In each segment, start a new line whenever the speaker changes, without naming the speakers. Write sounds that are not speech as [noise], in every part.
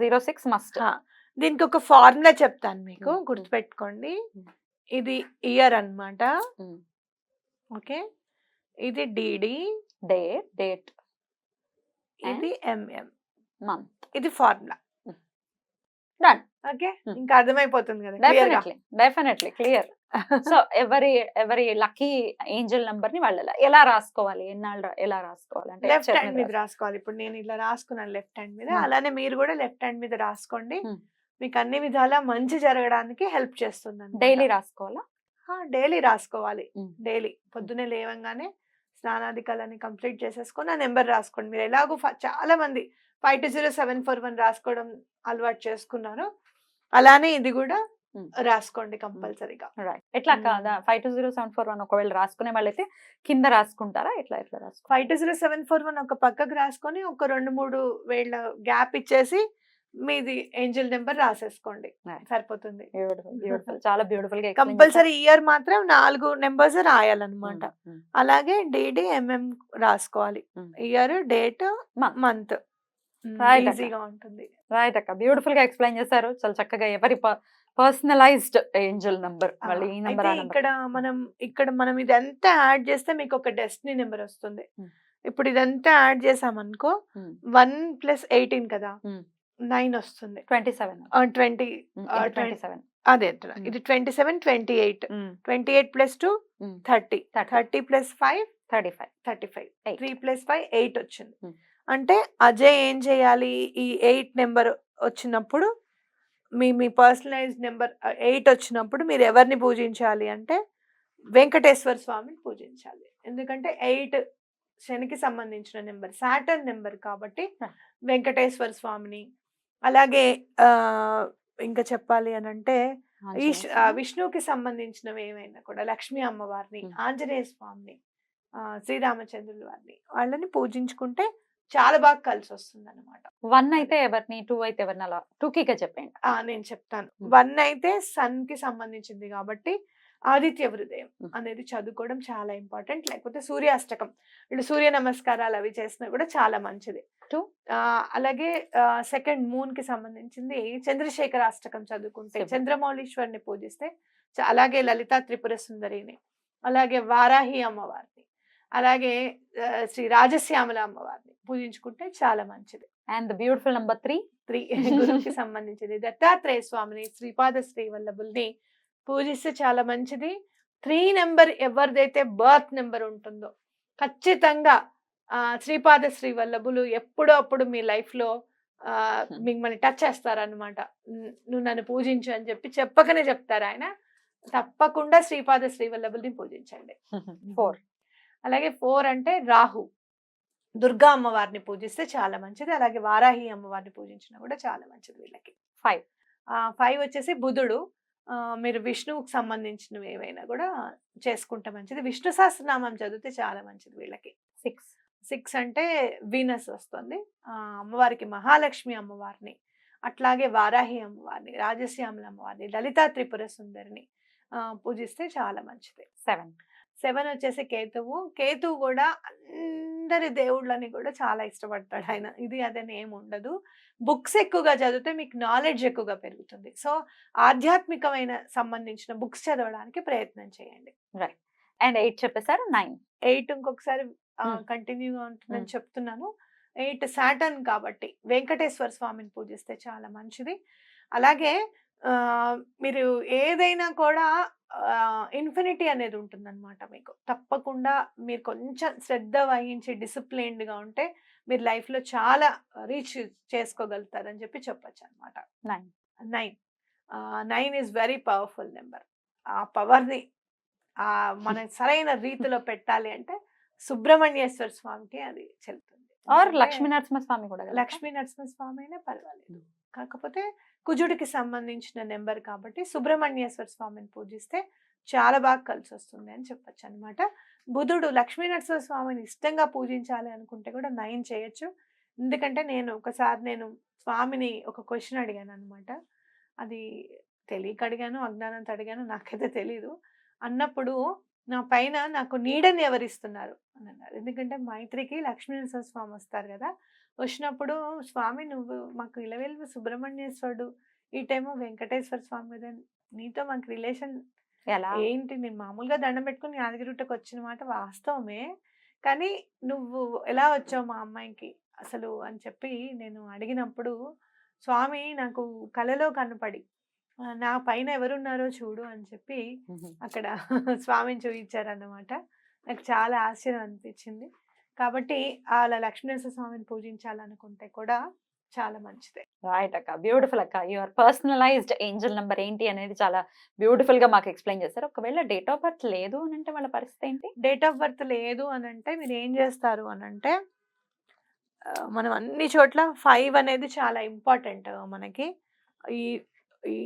Zero six must.
దీనికి ఒక formula చెప్తాను మీకు. గుర్తుపెట్టుకోండి. ఇది ఇయర్ అన్నమాట
మ్మ్.
ఓకే ఇది డిడి
డే డేట్
ఇది ఎంఎం
మంత్
ఇది ఫార్ములా
Done.
ఓకే. ఇంకా అర్థమైపోతుంది కదా.
డెఫినెట్లీ డెఫినెట్లీ క్లియర్ సో ఎవరి ఎవరి లక్కీ ఏంజల్ నంబర్ని వాళ్ళు ఎలా- రాసుకోవాలి? ఎన్నాళ్ళు ఎలా రాసుకోవాలి? అంటే
లెఫ్ట్ హ్యాండ్
మీద
రాసుకోవాలి. ఇప్పుడు నేను ఇలా రాసుకున్నాను లెఫ్ట్ హ్యాండ్ మీద. అలానే మీరు కూడా లెఫ్ట్ హ్యాండ్ మీద రాసుకోండి. మీకు అన్ని విధాలా మంచి జరగడానికి హెల్ప్ చేస్తుంది
డైలీ రాసుకోవాలా?
డైలీ రాసుకోవాలి. డైలీ. పొద్దున్నే లేవంగానే స్నానాధికాలని కంప్లీట్ చేసేసుకొని ఆ నెంబర్ రాసుకోండి. మీరు ఎలాగో చాలా మంది five two zero seven four one రాసుకోవడం అలవాటు చేసుకున్నారు. అలానే ఇది కూడా. రాసుకోండి కంపల్సరీగా.
రైట్ ఎట్లా five two zero seven four one ఒకవేళ రాసుకునే వాళ్ళైతే కింద రాసుకుంటారా? ఎట్లా ఎట్లా రాసుకో
five two zero seven four one ఒక పక్కకు రాసుకొని ఒక రెండు మూడు వేళ్ళ గ్యాప్ ఇచ్చేసి మీది ఏంజల్ నెంబర్ రాసేసుకోండి. సరిపోతుంది.
బ్యూటిఫుల్ [laughs] చాలా బ్యూటిఫుల్గా
కంపల్సరీ ఇయర్ మాత్రం నాలుగు నెంబర్స్ రాయాలన్నమాట. అలాగే డిడి ఎంఎం రాసుకోవాలి. Year date. మంత్. ఈజీగా ఉంటుంది.
రైట్ అక్క. బ్యూటిఫుల్గా ఎక్స్ప్లెయిన్ చేశారు. చాలా చక్కగా ఎవరి పర్సనలైజ్డ్ ఏంజల్ నంబర్ మళ్ళీ ఈ నెంబర్
ఇక్కడ మనం ఇక్కడ మనం ఇదంతా యాడ్ చేస్తే మీకు ఒక డెస్టినీ నెంబర్ వస్తుంది. ఇప్పుడు ఇదంతా యాడ్ చేసామనుకో వన్ ప్లస్ ఎయిటీన్ కదా. నైన్ వస్తుంది.
Twenty seven.
Twenty
twenty seven.
అదే. ఇది twenty seven twenty eight. Twenty eight plus two. Thirty. Thirty. Plus five
thirty five.
Thirty five. Three plus five eight వచ్చింది. అంటే అజయ్ ఏం చేయాలి? ఈ ఎయిట్ నెంబర్ వచ్చినప్పుడు మీ మీ పర్సనలైజ్ నెంబర్ ఎయిట్ వచ్చినప్పుడు మీరు ఎవరిని పూజించాలి అంటే వెంకటేశ్వర స్వామిని పూజించాలి ఎందుకంటే ఎయిట్ శనికి సంబంధించిన నెంబర్ సాటర్న్ నెంబర్ కాబట్టి. వెంకటేశ్వర స్వామిని అలాగే ఇంకా చెప్పాలి అని అంటే ఈశ్- విష్ణువుకి సంబంధించినవి ఏమైనా కూడా లక్ష్మీ అమ్మవారిని
మ్మ్.
ఆంజనేయ స్వామిని శ్రీరామచంద్రుల వారిని వాళ్ళని పూజించుకుంటే చాలా బాగా కలిసి వస్తుంది అనమాట
వన్ అయితే ఎవరిని టూ అయితే ఎవరిని అలా టూకీగా చెప్పండి
నేను చెప్తాను. వన్ అయితే సన్కి సంబంధించింది కాబట్టి ఆదిత్య హృదయం. అనేది చదువుకోవడం చాలా ఇంపార్టెంట్. లేకపోతే సూర్యాష్టకం. ఇటు సూర్య నమస్కారాలు అవి చేసినా కూడా చాలా మంచిది. అలాగే సెకండ్ మూన్కి సంబంధించింది చంద్రశేఖర అష్టకం చదువుకుంటే. చంద్రమౌళీశ్వరిని పూజిస్తే అలాగే లలితా త్రిపుర సుందరిని అలాగే వారాహి అమ్మవారిని. అలాగే శ్రీ రాజశ్యామల అమ్మవారిని పూజించుకుంటే చాలా మంచిది.
And the beautiful number three
three గురువుకి సంబంధించింది దత్తాత్రేయ స్వామిని శ్రీపాద శ్రీ వల్లభుల్ని పూజిస్తే చాలా మంచిది. త్రీ నెంబర్ ఎవరిదైతే బర్త్ నెంబర్ ఉంటుందో ఖచ్చితంగా శ్రీపాద శ్రీ వల్లభులు ఎప్పుడో అప్పుడు మీ లైఫ్లో ఆ,
Hmm. [laughs]
మిమ్మల్ని టచ్ చేస్తారనమాట నువ్వు నన్ను పూజించు అని చెప్పి చెప్పకనే చెప్తారు ఆయన. తప్పకుండా శ్రీపాద శ్రీ వల్లభుల్ని పూజించండి. [laughs]
ఫోర్.
అలాగే ఫోర్ అంటే రాహు. దుర్గా అమ్మవారిని పూజిస్తే చాలా మంచిది. అలాగే వారాహి అమ్మవారిని పూజించినా కూడా చాలా మంచిది వీళ్ళకి.
Five.
ఫైవ్ వచ్చేసి బుధుడు. మీరు విష్ణువుకి సంబంధించినవి ఏవైనా కూడా చేసుకుంటే మంచిది. విష్ణు సహస్రనామం చదివితే చాలా మంచిది వీళ్ళకి.
సిక్స్.
సిక్స్ అంటే వీనస్ వస్తుంది. అమ్మవారికి మహాలక్ష్మి అమ్మవారిని అట్లాగే వారాహి అమ్మవారిని రాజశ్యామల అమ్మవారిని లలితా త్రిపుర సుందరిని పూజిస్తే చాలా మంచిది.
సెవెన్.
సెవెన్ వచ్చేసి కేతువు. కేతువు కూడా అందరి దేవుళ్ళని కూడా చాలా ఇష్టపడతాడు ఆయన. ఇది అదని ఏమి ఉండదు. బుక్స్ ఎక్కువగా చదివితే మీకు నాలెడ్జ్ ఎక్కువగా పెరుగుతుంది. సో ఆధ్యాత్మికమైన సంబంధించిన బుక్స్ చదవడానికి ప్రయత్నం చేయండి.
అండ్ ఎయిట్ చెప్పేశారు? నైన్.
ఎయిట్ ఇంకొకసారి. కంటిన్యూగా ఉంటుందని. చెప్తున్నాను. ఎయిట్ సాటర్న్ కాబట్టి వెంకటేశ్వర స్వామిని పూజిస్తే చాలా మంచిది. అలాగే మీరు ఏదైనా కూడా ఇన్ఫినిటీ అనేది ఉంటుందన్నమాట మీకు. తప్పకుండా మీరు కొంచెం శ్రద్ధ వహించి disciplined గా ఉంటే మీరు life లో చాలా రీచ్ చేసుకోగలుగుతారని చెప్పి చెప్పొచ్చు అనమాట
nine.
Nine nine is very powerful number. ఆ పవర్ని ఆ మన [laughs] సరైన రీతిలో పెట్టాలి అంటే సుబ్రహ్మణ్యేశ్వర స్వామికి అది చెల్లుతుంది
ఆర్ లక్ష్మీ నరసింహ స్వామి కూడా?
లక్ష్మీ నరసింహస్వామి అయినా పర్వాలేదు. కాకపోతే కుజుడికి సంబంధించిన నెంబర్ కాబట్టి సుబ్రహ్మణ్యేశ్వర స్వామిని పూజిస్తే చాలా బాగా కలిసి వస్తుంది అని చెప్పొచ్చు అనమాట బుధుడు లక్ష్మీ నరసింహ స్వామిని ఇష్టంగా పూజించాలి అనుకుంటే కూడా నయం చేయొచ్చు. ఎందుకంటే నేను ఒకసారి నేను స్వామిని ఒక క్వశ్చన్ అడిగాను అనమాట అది తెలియక అడిగాను అజ్ఞానంతో అడిగాను నాకైతే తెలీదు. అన్నప్పుడు నా పైన నాకు నీడని ఎవరిస్తున్నారు? అని అన్నారు. ఎందుకంటే మైత్రికి లక్ష్మీ నరసింహ స్వామి వస్తారు కదా వచ్చినప్పుడు స్వామి నువ్వు మాకు ఇలవేల్పు సుబ్రహ్మణ్యేశ్వరుడు ఈ టైము వెంకటేశ్వర స్వామి మీద నీతో మాకు రిలేషన్
ఎలా?
ఏంటి? నేను మామూలుగా దండం పెట్టుకుని యాదగిరిగుట్టకు వచ్చిన మాట వాస్తవమే. కానీ నువ్వు ఎలా వచ్చావు మా అమ్మాయికి అసలు? అని చెప్పి నేను అడిగినప్పుడు స్వామి నాకు కలలో కనపడి "ఆ, నా పైన ఎవరున్నారో చూడు అని చెప్పి. అక్కడ స్వామిని చూపించారన్నమాట నాకు చాలా ఆశ్చర్యం అనిపించింది. కాబట్టి అలా లక్ష్మీనరసింహ స్వామిని పూజించాలనుకుంటే కూడా చాలా మంచిదే.
రైట్ అక్క. బ్యూటిఫుల్ అక్క. యువర్ పర్సనలైజ్డ్ ఏంజల్ నెంబర్ ఏంటి అనేది చాలా బ్యూటిఫుల్గా మాకు ఎక్స్ప్లెయిన్ చేస్తారు ఒకవేళ డేట్ ఆఫ్ బర్త్ లేదు అని అంటే వాళ్ళ పరిస్థితి ఏంటి?
డేట్ ఆఫ్ బర్త్ లేదు అని అంటే మీరు ఏం చేస్తారు అని అంటే మనం అన్ని చోట్ల ఫైవ్ అనేది చాలా ఇంపార్టెంట్ మనకి. ఈ ఈ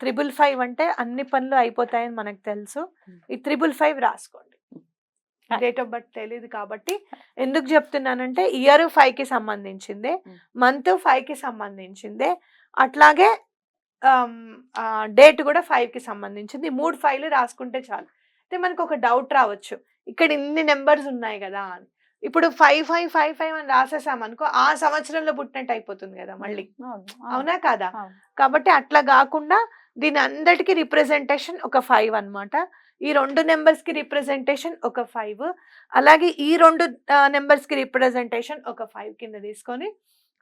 త్రిబుల్ ఫైవ్ అంటే అన్ని పనులు అయిపోతాయని మనకు తెలుసు.
Hmm.
ఈ త్రిబుల్ ఫైవ్ రాసుకోండి. డేట్ ఆఫ్ బర్త్ తెలియదు కాబట్టి ఎందుకు చెప్తున్నానంటే ఇయర్ ఫైవ్కి సంబంధించిందే. మంత్ ఫైవ్కి సంబంధించిందే అట్లాగే డేట్ కూడా ఫైవ్కి సంబంధించింది. మూడు ఫైవ్లు రాసుకుంటే చాలు. అయితే మనకు ఒక డౌట్ రావచ్చు. ఇక్కడ ఇన్ని నెంబర్స్ ఉన్నాయి కదా అని. ఇప్పుడు ఫైవ్ ఫైవ్ ఫైవ్ ఫైవ్ అని రాసేసాం అనుకో ఆ సంవత్సరంలో పుట్టినట్టు అయిపోతుంది కదా మళ్ళీ.
అవును,
కాదా. కాబట్టి అట్లా కాకుండా దీని అందరికి రిప్రజెంటేషన్ ఒక ఫైవ్ అన్నమాట. ఈ రెండు నెంబర్స్కి రిప్రజెంటేషన్ ఒక ఫైవ్. అలాగే ఈ రెండు నెంబర్స్కి రిప్రజెంటేషన్ ఒక ఫైవ్ కింద తీసుకొని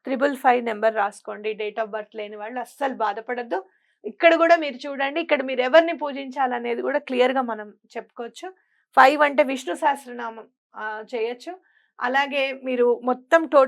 త్రిబుల్ ఫైవ్ నెంబర్ రాసుకోండి. డేట్ ఆఫ్ బర్త్ లేని వాళ్ళు అస్సలు బాధపడద్దు. ఇక్కడ కూడా మీరు చూడండి ఇక్కడ మీరు ఎవరిని పూజించాలనేది కూడా క్లియర్గా మనం చెప్పుకోవచ్చు. ఫైవ్ అంటే విష్ణు సహస్రనామం చేయొచ్చు. అలాగే మీరు మొత్తం టోటల్